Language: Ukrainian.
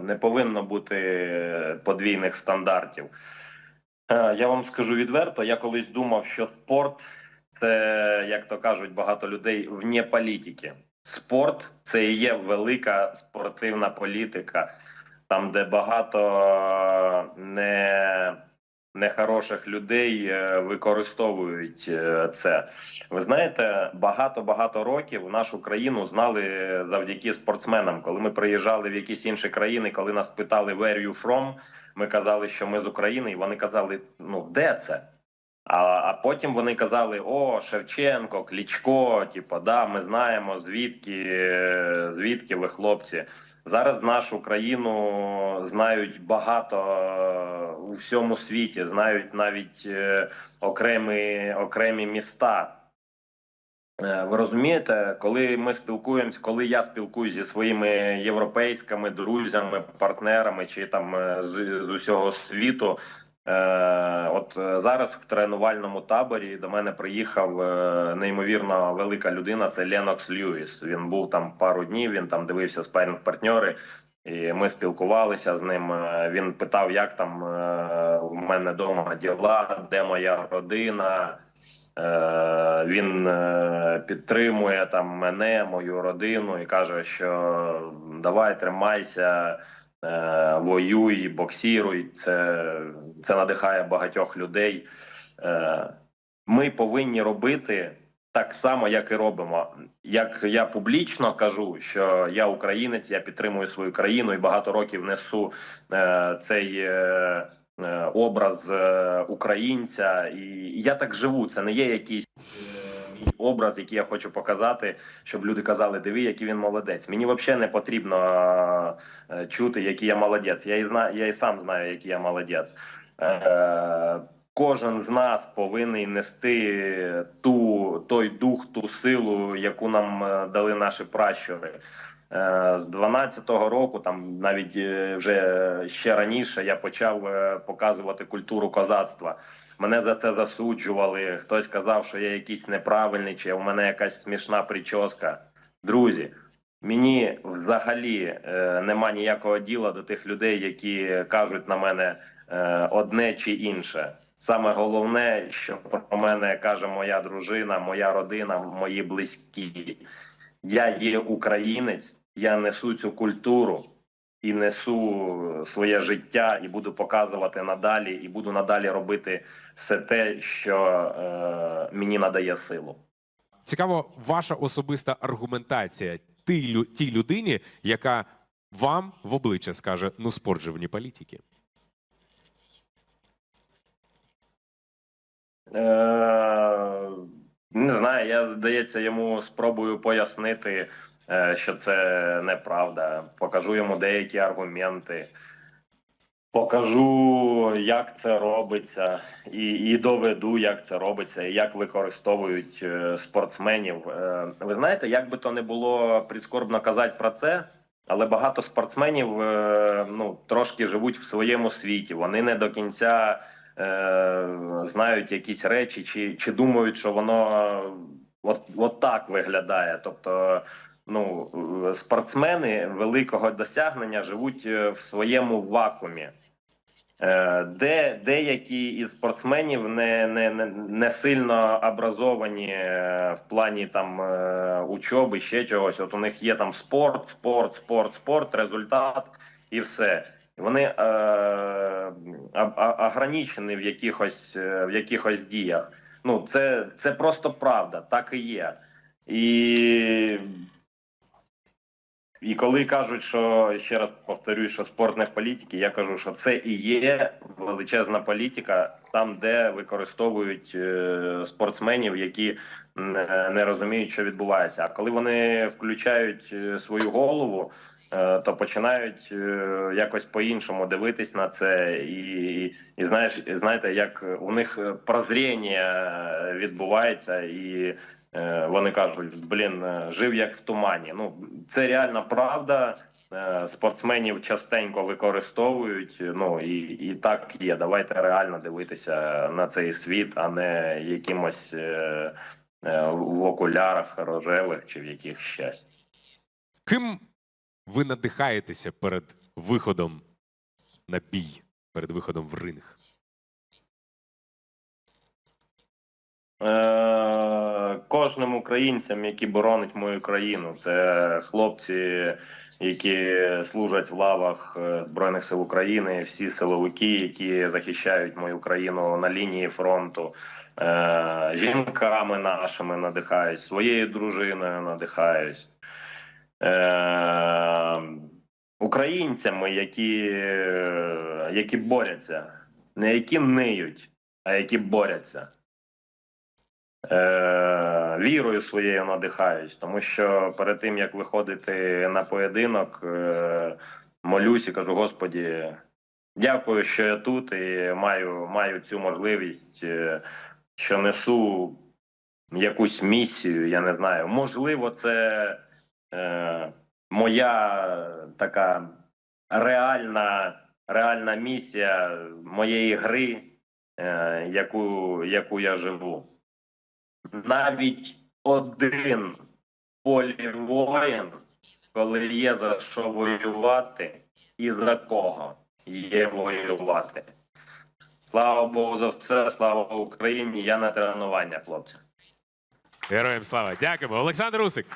не повинно бути подвійних стандартів. Е, Я вам скажу відверто, я колись думав, що спорт це, як то кажуть багато людей, вне політики. Спорт це і є велика спортивна політика, там, де багато не, нехороших людей е, використовують е, це. Ви знаєте, багато-багато років нашу країну знали завдяки спортсменам. Коли ми приїжджали в якісь інші країни, коли нас питали «Where you from?», ми казали, що ми з України, і вони казали: ну де це? А, а потім вони казали: О, Шевченко, Клічко, типу, да, ми знаємо звідки, е, звідки ви хлопці. Зараз нашу країну знають багато е, у всьому світі, знають навіть е, окремі, окремі міста. Е, Ви розумієте, коли ми спілкуємося, коли я спілкуюся зі своїми європейськими друзями, партнерами чи там з, з усього світу. Е, от е, зараз в тренувальному таборі до мене приїхав е, неймовірно велика людина. Це Ленокс Льюіс. Він був там пару днів. Він там дивився спарінг партньори, і ми спілкувалися з ним. Він питав, як там в мене вдома діла, де моя родина. Він підтримує там мене, мою родину і каже, що давай тримайся, е, воюй, боксіруй. Це, це надихає багатьох людей. Е, Ми повинні робити так само, як і робимо. Як я публічно кажу, що я українець, я підтримую свою країну і багато років несу е, цей. Образ українця, і я так живу. Це не є якийсь е, образ, який я хочу показати, щоб люди казали: диви, який він молодець. Мені взагалі не потрібно е, чути, який я молодець. Я і знаю, я і сам знаю, який я молодець. Е, Кожен з нас повинен нести ту той дух, ту силу, яку нам е, дали наші пращури. З 12-го року, там навіть вже ще раніше, я почав показувати культуру козацтва. Мене за це засуджували. Хтось казав, що я якийсь неправильний, чи в мене якась смішна прическа. Друзі, мені взагалі е, нема ніякого діла до тих людей, які кажуть на мене е, одне чи інше. Саме головне, що про мене каже моя дружина, моя родина, мої близькі. Я є українець, я несу цю культуру і несу своє життя, і буду показувати надалі, і буду надалі робити все те, що е, мені надає силу. Цікаво, ваша особиста аргументація тій, лю- тій людині, яка вам в обличчя скаже: ну спорт же політики. Е, не знаю, я здається, йому спробую пояснити, що це неправда. Покажу йому деякі аргументи. Покажу, як це робиться, і, і доведу, як це робиться, і як використовують е, спортсменів. Е, ви знаєте, як би то не було прискорбно казати про це, але багато спортсменів е, ну, трошки живуть в своєму світі. Вони не до кінця е, знають якісь речі, чи, чи думають, що воно от, от так виглядає. Тобто, ну, спортсмени великого досягнення живуть е, в своєму вакуумі. Е, Де деякі із спортсменів не, не, не, сильно образовані е, в плані там учоби, ще чогось. От у них є там спорт, спорт, спорт, спорт, результат і все. Вони е, ограничені в якихось, в якихось діях. Ну, це, це просто правда, так і є. І і коли кажуть, що ще раз повторюю, що спорт не в політиці, я кажу, що це і є величезна політика, там, де використовують е, спортсменів, які не, розуміють, що відбувається. А коли вони включають е, свою голову, е, то починають якось по-іншому дивитись на це, і, і знаєш, знаєте, як у них прозріння відбувається і. Е, Вони кажуть, блін, е, жив як в тумані. Ну це реальна правда. Е, Спортсменів частенько використовують. Ну і, і так є. Давайте реально дивитися на цей світ, а не якимось е, е, в окулярах рожевих чи в яких щастя. Ким ви надихаєтеся перед виходом на бій, перед виходом в ринг? Кожним українцям, які боронять мою країну, це хлопці, які служать в лавах е, Збройних сил України, всі силовики, які захищають мою країну на лінії фронту. Е, жінками нашими надихаюсь, своєю дружиною надихаюсь. Е, українцями, які, е, які борються, не які ниють, а які борються. Е, вірою своєю надихаюсь, тому що перед тим як виходити на поєдинок, е, молюсь і кажу: Господі, дякую, що я тут і маю, маю цю можливість, е, що несу якусь місію. Я не знаю. Можливо, це е, моя така реальна, реальна місія моєї гри, яку, яку я живу навіть один полі воїн, коли є за що воювати і за кого є воювати. Слава Богу за все, слава Україні! Я на тренування, хлопці. Героям слава! Дякуємо. Олександр Усик.